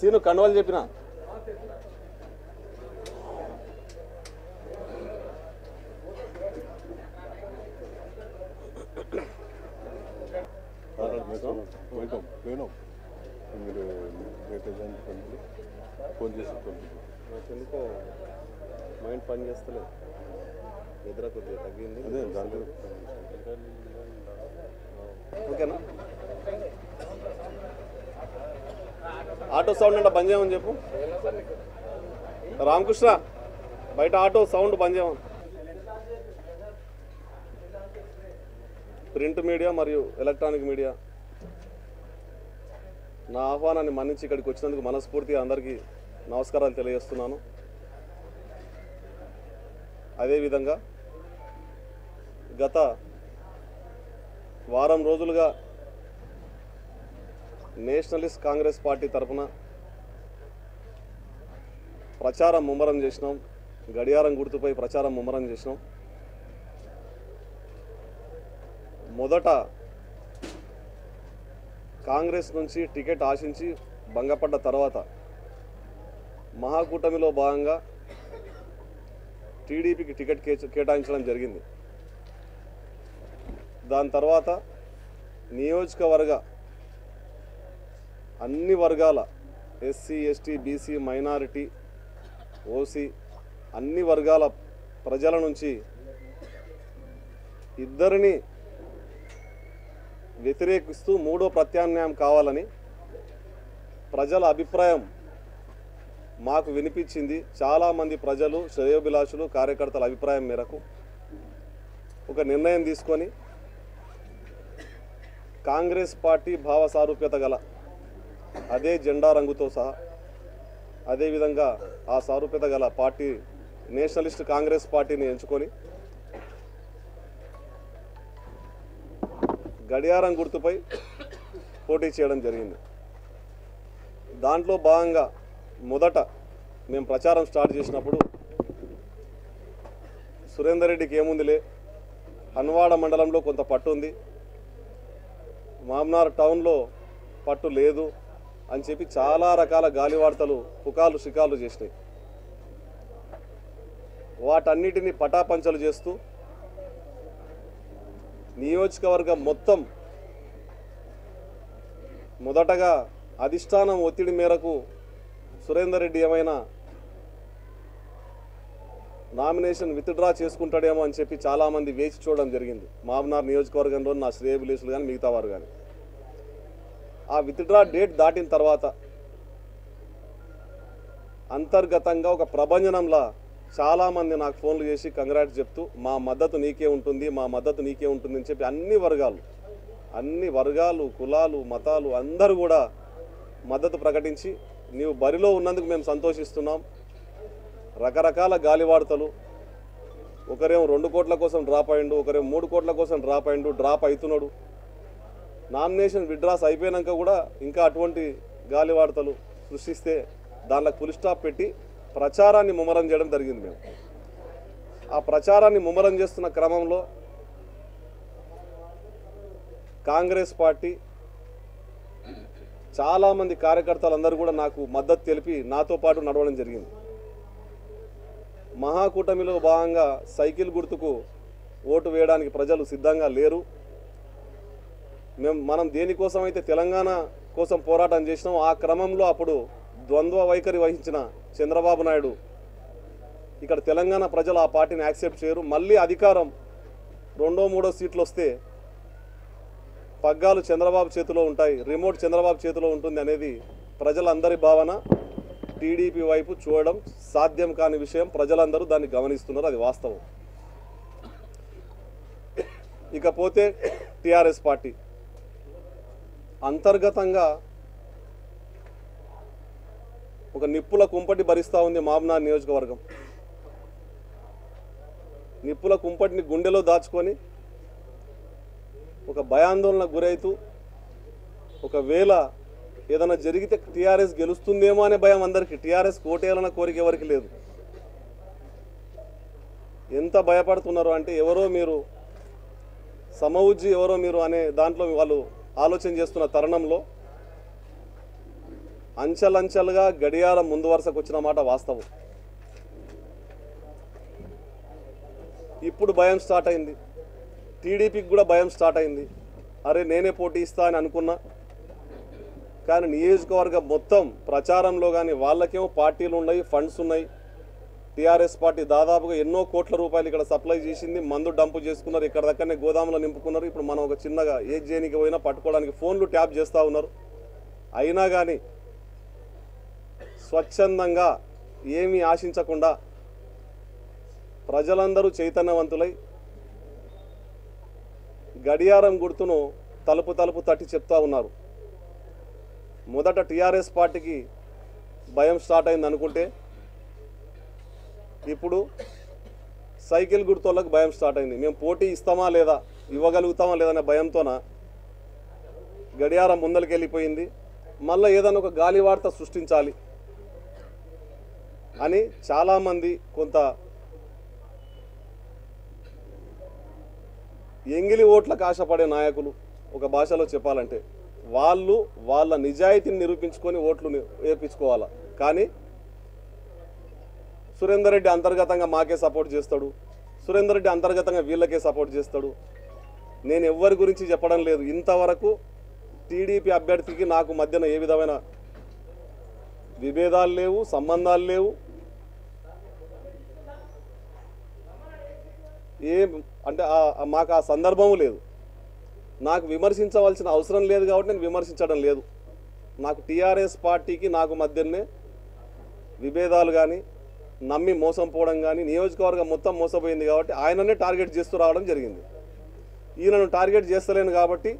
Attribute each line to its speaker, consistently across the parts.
Speaker 1: Scene కండువాలు చెప్పిన?
Speaker 2: మీరు ఫోన్ చేసి
Speaker 1: ఎందుకో మైండ్ పని చేస్తలేదు. నిద్ర కొద్దిగా తగ్గింది.
Speaker 2: అదే దాంట్లో
Speaker 1: ఓకేనా? ఆటో సౌండ్ అంటే బంద్ చేయమని చెప్పు. రామకృష్ణ బయట ఆటో సౌండ్ బంద్ చేయమని ప్రింట్ మీడియా మరియు ఎలక్ట్రానిక్ మీడియా. నా ఆహ్వానాన్ని మన్నించి ఇక్కడికి వచ్చినందుకు మనస్ఫూర్తిగా అందరికీ నమస్కారాలు తెలియజేస్తున్నాను. అదేవిధంగా గత వారం రోజులుగా నేషనలిస్ట్ కాంగ్రెస్ పార్టీ తరఫున ప్రచారం ముమ్మరం చేసినాం. గడియారం గుర్తుపై ప్రచారం ముమ్మరం చేసినాం. మొదట కాంగ్రెస్ నుంచి టికెట్ ఆశించి భంగపడ్డ తర్వాత మహాకూటమిలో భాగంగా టీడీపీకి టికెట్ కేటాయించడం జరిగింది. దాని తర్వాత నియోజకవర్గ అన్ని వర్గాల SC ST BC minority OC అన్ని వర్గాల ప్రజల నుంచి ఇద్దరిని వ్యతిరేకిస్తూ మూడో ప్రత్యామ్నాయం కావాలని ప్రజల అభిప్రాయం మాకు వినిపించింది. చాలామంది ప్రజలు శ్రేయోభిలాషులు కార్యకర్తల అభిప్రాయం మేరకు ఒక నిర్ణయం తీసుకొని కాంగ్రెస్ పార్టీ భావ సారూప్యత గల అదే జెండా రంగుతో సహా అదేవిధంగా ఆ సారూప్యత గల పార్టీ నేషనలిస్ట్ కాంగ్రెస్ పార్టీని ఎంచుకొని గడియారం గుర్తుపై పోటీ చేయడం జరిగింది. దాంట్లో భాగంగా మొదట మేము ప్రచారం స్టార్ట్ చేసినప్పుడు సురేందర్ రెడ్డికి ఏముందిలే హన్వాడ మండలంలో కొంత పట్టు ఉంది మామ్నార్ టౌన్లో పట్టు లేదు అని చెప్పి చాలా రకాల గాలి వార్తలు పుకాలు షికాలు చేసినాయి. వాటన్నిటిని పటాపంచలు చేస్తూ నియోజకవర్గం మొత్తం మొదటగా అధిష్టానం ఒత్తిడి మేరకు సురేందర్ రెడ్డి ఏమైనా నామినేషన్ విత్డ్రా చేసుకుంటాడేమో అని చెప్పి చాలామంది వేచి చూడడం జరిగింది. మామనార్ నియోజకవర్గంలో నా శ్రేయబులేసులు కానీ మిగతా వారు కానీ ఆ విత్డ్రా డేట్ దాటిన తర్వాత అంతర్గతంగా ఒక ప్రభంజనంలా చాలామంది నాకు ఫోన్లు చేసి కంగ్రాట్స్ చెప్తూ మా మద్దతు నీకే ఉంటుంది మా మద్దతు నీకే ఉంటుంది అని చెప్పి అన్ని వర్గాలు అన్ని వర్గాలు కులాలు మతాలు అందరూ కూడా మద్దతు ప్రకటించి నీవు బరిలో ఉన్నందుకు మేము సంతోషిస్తున్నాం. రకరకాల గాలి వార్తలు ఒకరేమో రెండు కోట్ల కోసం డ్రాప్ అయిండు ఒకరేమో మూడు కోట్ల కోసం డ్రాప్ అయిండు డ్రాప్ అవుతున్నాడు. నామినేషన్ విడ్రాస్ అయిపోయినాక కూడా ఇంకా అటువంటి గాలి వార్తలు సృష్టిస్తే దానిలో ఫుల్ స్టాప్ పెట్టి ప్రచారాన్ని ముమ్మరం చేయడం జరిగింది మేము. ఆ ప్రచారాన్ని ముమ్మరం చేస్తున్న క్రమంలో కాంగ్రెస్ పార్టీ చాలామంది కార్యకర్తలందరూ కూడా నాకు మద్దతు తెలిపి నాతో పాటు నడవడం జరిగింది. మహాకూటమిలో భాగంగా సైకిల్ గుర్తుకు ఓటు వేయడానికి ప్రజలు సిద్ధంగా లేరు. మేము మనం దేనికోసం అయితే తెలంగాణ కోసం పోరాటం చేసినాం ఆ క్రమంలో అప్పుడు ద్వంద్వ వైఖరి వహించిన చంద్రబాబు నాయుడు ఇక్కడ తెలంగాణ ప్రజలు ఆ పార్టీని యాక్సెప్ట్ చేయరు. మళ్ళీ అధికారం రెండో మూడో సీట్లు వస్తే పగ్గాలు చంద్రబాబు చేతిలో ఉంటాయి. రిమోట్ చంద్రబాబు చేతిలో ఉంటుంది అనేది ప్రజలందరి భావన. టీడీపీ వైపు చూడడం సాధ్యం కాని విషయం ప్రజలందరూ దాన్ని గమనిస్తున్నారు. అది వాస్తవం. ఇకపోతే టిఆర్ఎస్ పార్టీ. అంతర్గతంగా ఒక నిప్పుల కుంపటి భరిస్తూ ఉంది మామ్నార్ నియోజకవర్గం. నిప్పుల కుంపటిని గుండెలో దాచుకొని ఒక భయాందోళనకు గురైతూ ఒకవేళ ఏదైనా జరిగితే టీఆర్ఎస్ గెలుస్తుందేమో అనే భయం అందరికీ. టీఆర్ఎస్ కోటేయాలన్న కోరిక ఎవరికి లేదు. ఎంత భయపడుతున్నారు అంటే ఎవరో మీరు సమవుజ్జి ఎవరో మీరు అనే దాంట్లో వాళ్ళు ఆలోచన చేస్తున్న తరుణంలో అంచెలంచెలుగా గడియారం ముందు వరుసకు వచ్చిన మాట వాస్తవం. ఇప్పుడు భయం స్టార్ట్ అయింది. టీడీపీకి కూడా భయం స్టార్ట్ అయింది. అరే నేనే పోటీ ఇస్తా అని అనుకున్నా. కానీ నియోజకవర్గం మొత్తం ప్రచారంలో కానీ వాళ్ళకేమో పార్టీలు ఉన్నాయి ఫండ్స్ ఉన్నాయి. టీఆర్ఎస్ పార్టీ దాదాపుగా ఎన్నో కోట్ల రూపాయలు ఇక్కడ సప్లై చేసింది. మందు డంపు చేసుకున్నారు. ఇక్కడ దగ్గరనే గోదాములో నింపుకున్నారు. ఇప్పుడు మనం ఒక చిన్నగా ఏ జేనికి పోయినా పట్టుకోవడానికి ఫోన్లు ట్యాప్ చేస్తూ ఉన్నారు. అయినా కానీ స్వచ్ఛందంగా ఏమీ ఆశించకుండా ప్రజలందరూ చైతన్యవంతులై గడియారం గుర్తును తలుపు తలుపు తట్టి చెప్తా ఉన్నారు. మొదట టీఆర్ఎస్ పార్టీకి భయం స్టార్ట్ అయింది అనుకుంటే ఇప్పుడు సైకిల్ గుర్తోళ్ళకి భయం స్టార్ట్ అయింది. మేము పోటీ ఇస్తామా లేదా ఇవ్వగలుగుతామా లేదనే భయంతోన గడియారం ముందరికి వెళ్ళిపోయింది మళ్ళీ ఏదైనా ఒక గాలి వార్త సృష్టించాలి అని చాలామంది కొంత ఎంగిలి ఓట్లకు ఆశపడే నాయకులు ఒక భాషలో చెప్పాలంటే వాళ్ళు వాళ్ళ నిజాయితీని నిరూపించుకొని ఓట్లు ని- కానీ సురేందర్ రెడ్డి అంతర్గతంగా మాకే సపోర్ట్ చేస్తాడు. సురేందర్ రెడ్డి అంతర్గతంగా వీళ్ళకే సపోర్ట్ చేస్తాడు. నేను ఎవ్వరి గురించి చెప్పడం లేదు. ఇంతవరకు టీడీపీ అభ్యర్థికి నాకు మధ్యన ఏ విధమైన విభేదాలు లేవు సంబంధాలు లేవు. ఏం అంటే మాకు ఆ సందర్భం లేదు. నాకు విమర్శించవలసిన అవసరం లేదు కాబట్టి నేను విమర్శించడం లేదు. నాకు టీఆర్ఎస్ పార్టీకి నాకు మధ్యనే విభేదాలు కానీ నమ్మి మోసం పోవడం కానీ నియోజకవర్గం మొత్తం మోసపోయింది కాబట్టి ఆయననే టార్గెట్ చేస్తూ రావడం జరిగింది. ఈయనను టార్గెట్ చేస్తలేను కాబట్టి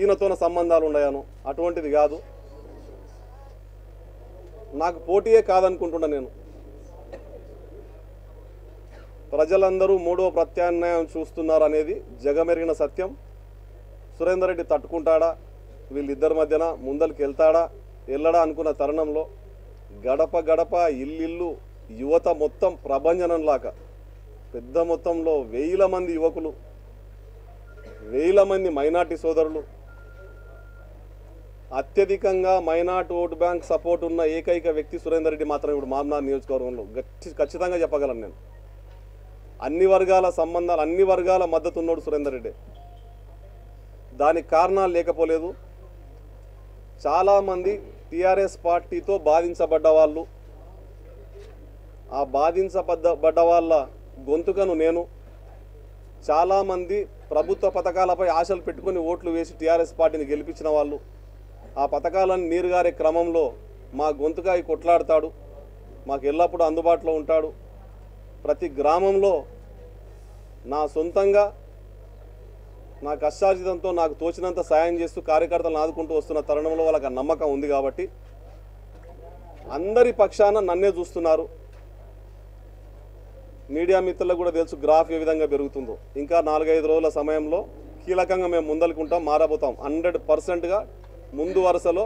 Speaker 1: ఈయనతోన సంబంధాలు ఉన్నాయను అటువంటిది కాదు. నాకు పోటీయే కాదనుకుంటున్నా నేను. ప్రజలందరూ మూడో ప్రత్యామ్నాయం చూస్తున్నారు అనేది జగమెరిగిన సత్యం. సురేందర్ రెడ్డి తట్టుకుంటాడా? వీళ్ళిద్దరి మధ్యన ముందరికి వెళ్తాడా వెళ్ళడా అనుకున్న తరుణంలో గడప గడప ఇల్లు యువత మొత్తం ప్రభంజనంలాగా పెద్ద మొత్తంలో వేల మంది యువకులు వేల మంది మైనార్టీ సోదరులు అత్యధికంగా మైనార్టీ ఓటు బ్యాంక్ సపోర్ట్ ఉన్న ఏకైక వ్యక్తి సురేందర్ రెడ్డి మాత్రం ఇప్పుడు మామనార్ నియోజకవర్గంలో. గట్టి ఖచ్చితంగా చెప్పగలను నేను. అన్ని వర్గాల సంబంధాలు అన్ని వర్గాల మద్దతు ఉన్నాడు సురేందర్ రెడ్డి. దానికి కారణాలు లేకపోలేదు. చాలామంది టీఆర్ఎస్ పార్టీతో బాధించబడ్డ వాళ్ళు ఆ బాధించబడ్డ వాళ్ళ గొంతుకను నేను చాలామంది ప్రభుత్వ పథకాలపై ఆశలు పెట్టుకొని ఓట్లు వేసి టీఆర్ఎస్ పార్టీని గెలిపించిన వాళ్ళు. ఆ పథకాలను నీరుగారే క్రమంలో మా గొంతుకాయి కొట్లాడతాడు. మాకు ఎల్లప్పుడూ అందుబాటులో ఉంటాడు. ప్రతి గ్రామంలో నా సొంతంగా నా కష్టార్జితంతో నాకు తోచినంత సాయం చేస్తూ కార్యకర్తలను ఆదుకుంటూ వస్తున్న తరుణంలో వాళ్ళకి నమ్మకం ఉంది కాబట్టి అందరి పక్షాన నన్నే చూస్తున్నారు. మీడియా మిత్రులకు కూడా తెలుసు గ్రాఫ్ ఏ విధంగా పెరుగుతుందో. ఇంకా నాలుగైదు రోజుల సమయంలో కీలకంగా మేము ముందలుకుంటాం మారబోతాం. హండ్రెడ్ పర్సెంట్గా ముందు వరుసలో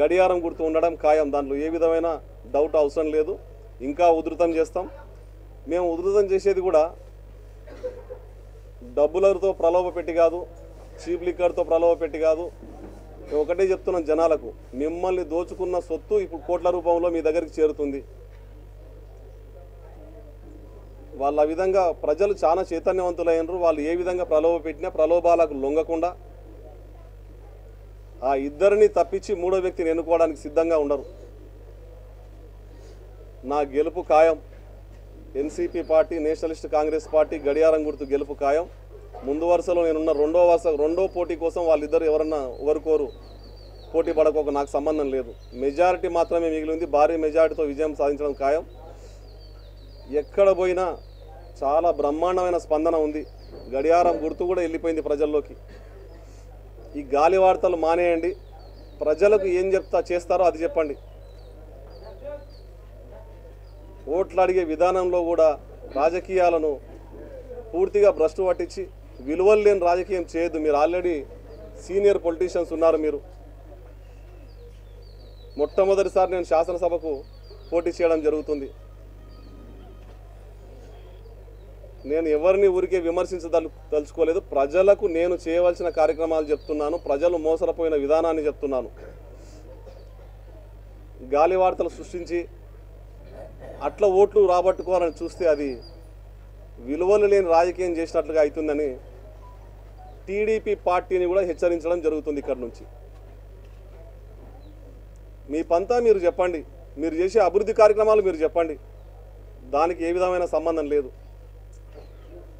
Speaker 1: గడియారం గుర్తు ఉండడం ఖాయం. దాంట్లో ఏ విధమైన డౌట్ అవసరం లేదు. ఇంకా ఉధృతం చేస్తాం. మేము ఉధృతం చేసేది కూడా డబ్బులతో ప్రలోభ పెట్టి కాదు చీప్ లిక్కర్తో ప్రలోభ పెట్టి కాదు. మేము ఒకటే చెప్తున్నాం జనాలకు మిమ్మల్ని దోచుకున్న సొత్తు ఇప్పుడు కోట్ల రూపంలో మీ దగ్గరికి చేరుతుంది. వాళ్ళ విధంగా ప్రజలు చాలా చైతన్యవంతులైనరు. వాళ్ళు ఏ విధంగా ప్రలోభ పెట్టినా ప్రలోభాలకు లొంగకుండా ఆ ఇద్దరిని తప్పించి మూడో వ్యక్తిని ఎన్నుకోవడానికి సిద్ధంగా ఉండరు. నా గెలుపు ఖాయం. NCP party Nationalist Congress party గడియారం గుర్తు గెలుపు ఖాయం. ముందు వరుసలో నేనున్న రెండో వరుస రెండో పోటీ కోసం వాళ్ళిద్దరు ఎవరన్నా ఎవరుకోరు పోటీ పడకోక నాకు సంబంధం లేదు. మెజారిటీ మాత్రమే మిగిలింది. భారీ మెజారిటీతో విజయం సాధించడం ఖాయం. ఎక్కడ పోయినా చాలా బ్రహ్మాండమైన స్పందన ఉంది. గడియారం గుర్తు కూడా వెళ్ళిపోయింది ప్రజల్లోకి. ఈ గాలి వార్తలు మానేయండి. ప్రజలకు ఏం చెప్తా చేస్తారో అది చెప్పండి. ఓట్లు అడిగే విధానంలో కూడా రాజకీయాలను పూర్తిగా భ్రష్టు పట్టించి విలువలు లేని రాజకీయం చేయొద్దు. మీరు ఆల్రెడీ సీనియర్ పొలిటీషియన్స్ ఉన్నారు మీరు. మొట్టమొదటిసారి నేను శాసనసభకు పోటీ చేయడం జరుగుతుంది. నేను ఎవరిని ఊరికే విమర్శించదలు తలుచుకోలేదు. ప్రజలకు నేను చేయవలసిన కార్యక్రమాలు చెప్తున్నాను. ప్రజలు మోసరపోయిన విధానాన్ని చెప్తున్నాను. గాలి వార్తలు సృష్టించి అట్లా ఓట్లు రాబట్టుకోవాలని చూస్తే అది విలువలు లేని రాజకీయం చేసినట్లుగా అవుతుందని టీడీపీ పార్టీని కూడా హెచ్చరించడం జరుగుతుంది ఇక్కడ నుంచి. మీ పంతా మీరు చెప్పండి. మీరు చేసే అభివృద్ధి కార్యక్రమాలు మీరు చెప్పండి. దానికి ఏ విధమైన సంబంధం లేదు.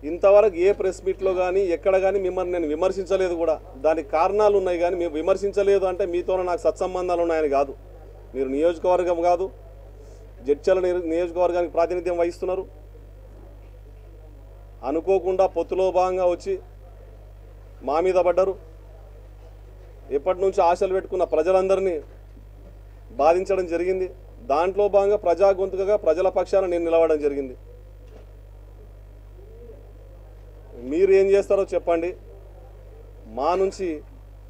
Speaker 1: ఇంతవరకు ఏ ప్రెస్ మీట్లో కానీ ఎక్కడ కానీ మిమ్మల్ని నేను విమర్శించలేదు కూడా. దానికి కారణాలు ఉన్నాయి కానీ మేము విమర్శించలేదు అంటే మీతో నాకు సత్సంబంధాలు ఉన్నాయని కాదు. మీరు నియోజకవర్గం కాదు జడ్చల నియోజకవర్గానికి ప్రాతినిధ్యం వహిస్తున్నారు. అనుకోకుండా పొత్తులో భాగంగా వచ్చి మా మీద పడ్డారు. ఎప్పటి నుంచి ఆశలు పెట్టుకున్న ప్రజలందరినీ బాధించడం జరిగింది. దాంట్లో భాగంగా ప్రజా గొంతుకగా ప్రజల పక్షాన నేను నిలవడం జరిగింది. మీరు ఏం చేస్తారో చెప్పండి. మా నుంచి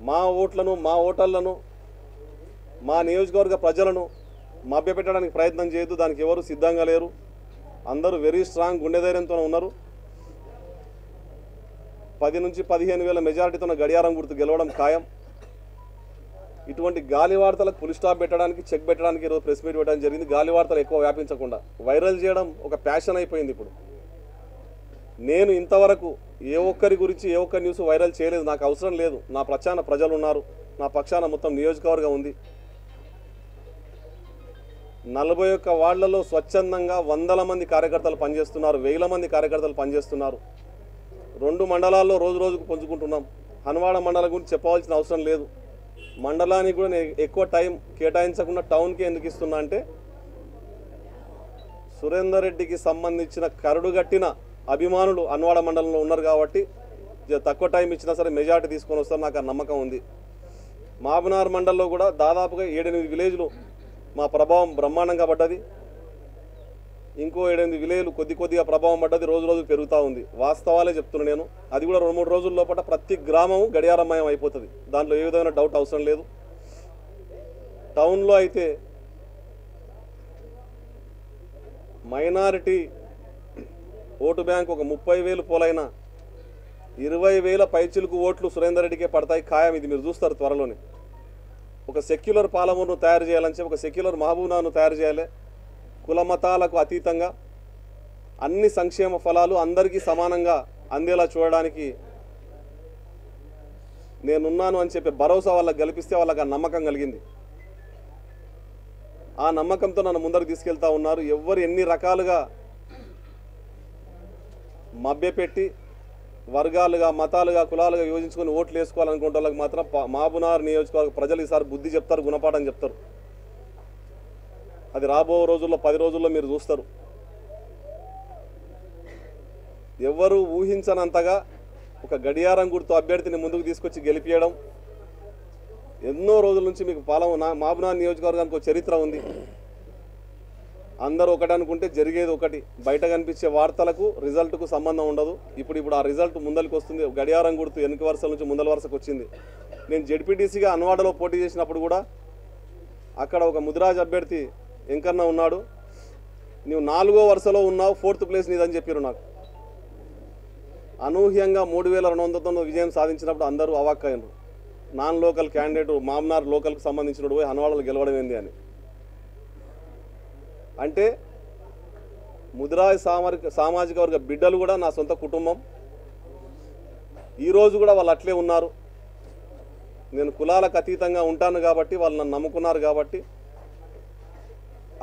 Speaker 1: మా ఓట్లను మా ఓటర్లను మా నియోజకవర్గ ప్రజలను మభ్యపెట్టడానికి ప్రయత్నం చేయొద్దు. దానికి ఎవరు సిద్ధంగా లేరు. అందరూ వెరీ స్ట్రాంగ్ గుండె ధైర్యంతో ఉన్నారు. పది నుంచి పదిహేను వేల మెజారిటీతో గడియారం గుర్తు గెలవడం ఖాయం. ఇటువంటి గాలి వార్తలకు పులి స్టాప్ పెట్టడానికి చెక్ పెట్టడానికి ఈరోజు ప్రెస్ మీట్ పెట్టడం జరిగింది. గాలి వార్తలు ఎక్కువ వ్యాపించకుండా వైరల్ చేయడం ఒక ప్యాషన్ అయిపోయింది ఇప్పుడు. నేను ఇంతవరకు ఏ ఒక్కరి గురించి ఏ ఒక్క న్యూస్ వైరల్ చేయలేదు. నాకు అవసరం లేదు. నా ప్రచాన ప్రజలు ఉన్నారు. నా పక్షాన మొత్తం నియోజకవర్గం ఉంది. నలభై ఒక్క వార్డులలో స్వచ్ఛందంగా వందల మంది కార్యకర్తలు పనిచేస్తున్నారు. వేల మంది కార్యకర్తలు పనిచేస్తున్నారు. రెండు మండలాల్లో రోజు రోజుకు పుంజుకుంటున్నాం. హన్వాడ మండలం గురించి చెప్పవలసిన అవసరం లేదు. మండలానికి కూడా నేను ఎక్కువ టైం కేటాయించకుండా టౌన్కి ఎందుకు ఇస్తున్నా అంటే సురేందర్ రెడ్డికి సంబంధించిన కరడుగట్టిన అభిమానులు అన్వాడ మండలంలో ఉన్నారు కాబట్టి తక్కువ టైం ఇచ్చినా సరే మెజార్టీ తీసుకొని వస్తారు నాకు ఆ నమ్మకం ఉంది. మాబినార్ మండల్లో కూడా దాదాపుగా ఏడెనిమిది విలేజ్లు మా ప్రభావం బ్రహ్మాండంగా పడ్డది. ఇంకో ఏడెనిమిది విలేజ్లు కొద్ది కొద్దిగా ప్రభావం పడ్డది రోజు రోజు పెరుగుతూ ఉంది. వాస్తవాలే చెప్తున్నాను నేను. అది కూడా రెండు మూడు రోజుల లోపల ప్రతి గ్రామం గడియారమయం అయిపోతుంది. దాంట్లో ఏ విధమైన డౌట్ అవసరం లేదు. టౌన్లో అయితే మైనారిటీ ఓటు బ్యాంక్ ఒక ముప్పై వేలు పోలైన ఇరవై వేల పైచిలుకు ఓట్లు సురేందర్ రెడ్డికే పడతాయి ఖాయం. ఇది మీరు చూస్తారు త్వరలోనే. ఒక సెక్యులర్ పాలమూరును తయారు చేయాలని చెప్పి ఒక సెక్యులర్ మహబూనాను తయారు చేయాలి. కులమతాలకు అతీతంగా అన్ని సంక్షేమ ఫలాలు అందరికీ సమానంగా అందేలా చూడడానికి నేనున్నాను అని చెప్పి భరోసా వాళ్ళకి కల్పిస్తే వాళ్ళకి ఆ నమ్మకం కలిగింది. ఆ నమ్మకంతో నన్ను ముందరకు తీసుకెళ్తా ఉన్నారు. ఎవ్వరు ఎన్ని రకాలుగా మభ్యపెట్టి వర్గాలుగా మతాలుగా కులాలుగా యోజించుకొని ఓట్లు వేసుకోవాలనుకునే వాళ్ళకి మాత్రం మాబునార్ నియోజకవర్గ ప్రజలు ఈసారి బుద్ధి చెప్తారు గుణపాఠం చెప్తారు. అది రాబో రోజుల్లో పది రోజుల్లో మీరు చూస్తారు. ఎవరు ఊహించనంతగా ఒక గడియారం గుర్తు అభ్యర్థిని ముందుకు తీసుకొచ్చి గెలిపించడం ఎన్నో రోజుల నుంచి మీకు పాలన నా మాబునార్ నియోజకవర్గానికి ఒక చరిత్ర ఉంది. అందరూ ఒకటి అనుకుంటే జరిగేది ఒకటి. బయట కనిపించే వార్తలకు రిజల్ట్కు సంబంధం ఉండదు. ఇప్పుడు ఇప్పుడు ఆ రిజల్ట్ ముందరికి వస్తుంది. గడియారం గుర్తు వెనుక వరుసల నుంచి ముందల వరుసకు వచ్చింది. నేను జడ్పీటీసీగా అన్వాడలో పోటీ చేసినప్పుడు కూడా అక్కడ ఒక ముదిరాజ్ అభ్యర్థి ఎంకన్న ఉన్నాడు. నువ్వు నాలుగో వరుసలో ఉన్నావు ఫోర్త్ ప్లేస్ నీదని చెప్పారు నాకు. అనూహ్యంగా మూడు వేల రెండు వందలతో విజయం సాధించినప్పుడు అందరూ అవాక్కయ్యారు నాన్ లోకల్ క్యాండిడేట్ మామ్నార్ లోకల్కి సంబంధించినప్పుడు పోయి హన్వాడలో గెలవడం ఏంది అని. అంటే ముదిరాజ్ సామరిక సామాజిక వర్గ బిడ్డలు కూడా నా సొంత కుటుంబం. ఈరోజు కూడా వాళ్ళు అట్లే ఉన్నారు. నేను కులాలకు అతీతంగా ఉంటాను కాబట్టి వాళ్ళు నన్ను నమ్ముకున్నారు కాబట్టి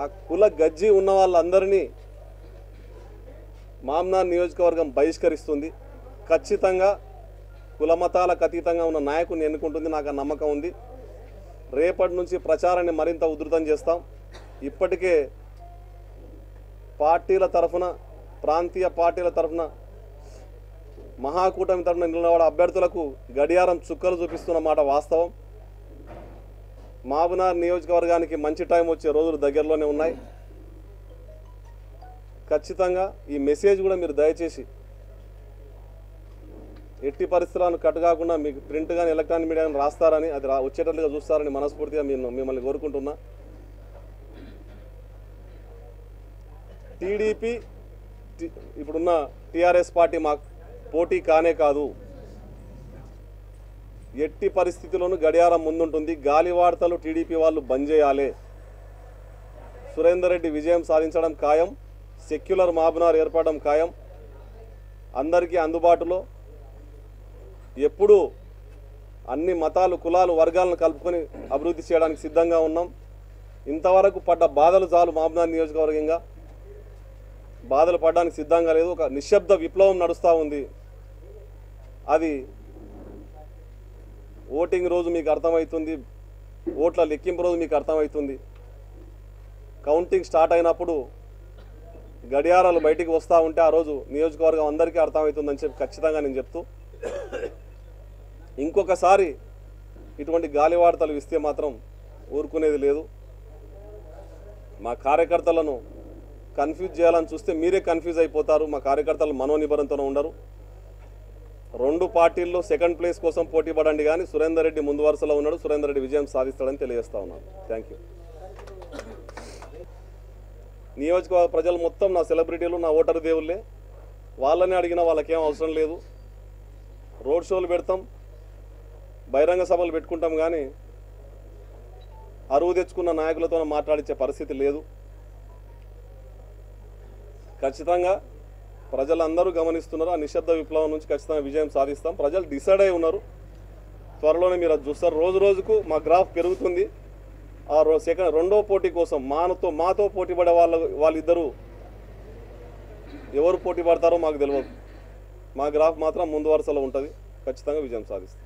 Speaker 1: ఆ కుల గజ్జి ఉన్న వాళ్ళందరినీ మామ్నార్ నియోజకవర్గం బహిష్కరిస్తుంది. ఖచ్చితంగా కులమతాలకు అతీతంగా ఉన్న నాయకుని ఎన్నుకుంటుంది. నాకు ఆ నమ్మకం ఉంది. రేపటి నుంచి ప్రచారాన్ని మరింత ఉధృతం చేస్తాం. ఇప్పటికే పార్టీల తరఫున ప్రాంతీయ పార్టీల తరఫున మహాకూటమి తరఫున నిలబడే అభ్యర్థులకు గడియారం చుక్కలు చూపిస్తున్న మాట వాస్తవం. మాబునార్ నియోజకవర్గానికి మంచి టైం వచ్చే రోజులు దగ్గరలోనే ఉన్నాయి. ఖచ్చితంగా ఈ మెసేజ్ కూడా మీరు దయచేసి ఎట్టి పరిస్థితులను కట్ కాకుండా మీకు ప్రింట్ కానీ ఎలక్ట్రానిక్ మీడియా కానీ రాస్తారని అది వచ్చేటట్లుగా చూస్తారని మనస్ఫూర్తిగా మిమ్మల్ని కోరుకుంటున్నా. టీడీపీ ఇప్పుడున్న టీఆర్ఎస్ పార్టీ మాకు పోటీ కానే కాదు. ఎట్టి పరిస్థితుల్లోనూ గడియారం ముందుంటుంది. గాలి వార్తలు టీడీపీ వాళ్ళు బంద్ చేయాలి. సురేందర్ రెడ్డి విజయం సాధించడం ఖాయం. సెక్యులర్ మాబునార్ ఏర్పడడం ఖాయం. అందరికీ అందుబాటులో. ఎప్పుడూ అన్ని మతాలు కులాలు వర్గాలను కలుపుకొని అభివృద్ధి చేయడానికి సిద్ధంగా ఉన్నాం. ఇంతవరకు పడ్డ బాధలు చాలు మాబ్నార్ నియోజకవర్గంగా. బాధలు పడడానికి సిద్ధంగా లేదు. ఒక నిశ్శబ్ద విప్లవం నడుస్తూ ఉంది. అది ఓటింగ్ రోజు మీకు అర్థమవుతుంది. ఓట్ల లెక్కింపు రోజు మీకు అర్థమవుతుంది. కౌంటింగ్ స్టార్ట్ అయినప్పుడు గడియారాలు బయటికి వస్తూ ఉంటే ఆ రోజు నియోజకవర్గం అందరికీ అర్థమవుతుందని చెప్పి ఖచ్చితంగా నేను చెప్తూ ఇంకొకసారి ఇటువంటి గాలి వార్తలు ఇస్తే మాత్రం ఊరుకునేది లేదు. మా కార్యకర్తలను కన్ఫ్యూజ్ చేయాలని చూస్తే మీరే కన్ఫ్యూజ్ అయిపోతారు. మా కార్యకర్తలు మనోనిబరంతోనే ఉండరు. రెండు పార్టీల్లో సెకండ్ ప్లేస్ కోసం పోటీ పడండి కానీ సురేందర్ రెడ్డి ముందు వరుసలో ఉన్నాడు. సురేందర్ రెడ్డి విజయం సాధిస్తాడని తెలియజేస్తా ఉన్నాను. థ్యాంక్ యూ నియోజకవర్గ ప్రజలు మొత్తం నా సెలబ్రిటీలు నా ఓటరు దేవుళ్ళే. వాళ్ళని అడిగినా వాళ్ళకేం అవసరం లేదు. రోడ్ షోలు పెడతాం. బహిరంగ సభలు పెట్టుకుంటాం కానీ అరువు తెచ్చుకున్న నాయకులతో మాట్లాడించే పరిస్థితి లేదు. ఖచ్చితంగా ప్రజలందరూ గమనిస్తున్నారు. ఆ నిశ్శబ్ద విప్లవం నుంచి ఖచ్చితంగా విజయం సాధిస్తాం. ప్రజలు డిసైడ్ అయి ఉన్నారు. త్వరలోనే మీరు చూస్తారు. రోజు రోజుకు మా గ్రాఫ్ పెరుగుతుంది. ఆ రో సెకండ్ రెండో పోటీ కోసం మానతో మాతో పోటీ పడే వాళ్ళ వాళ్ళిద్దరూ ఎవరు పోటీ పడతారో మాకు తెలియదు మా గ్రాఫ్ మాత్రం ముందు వరుసలో ఉంటుంది. ఖచ్చితంగా విజయం సాధిస్తాం.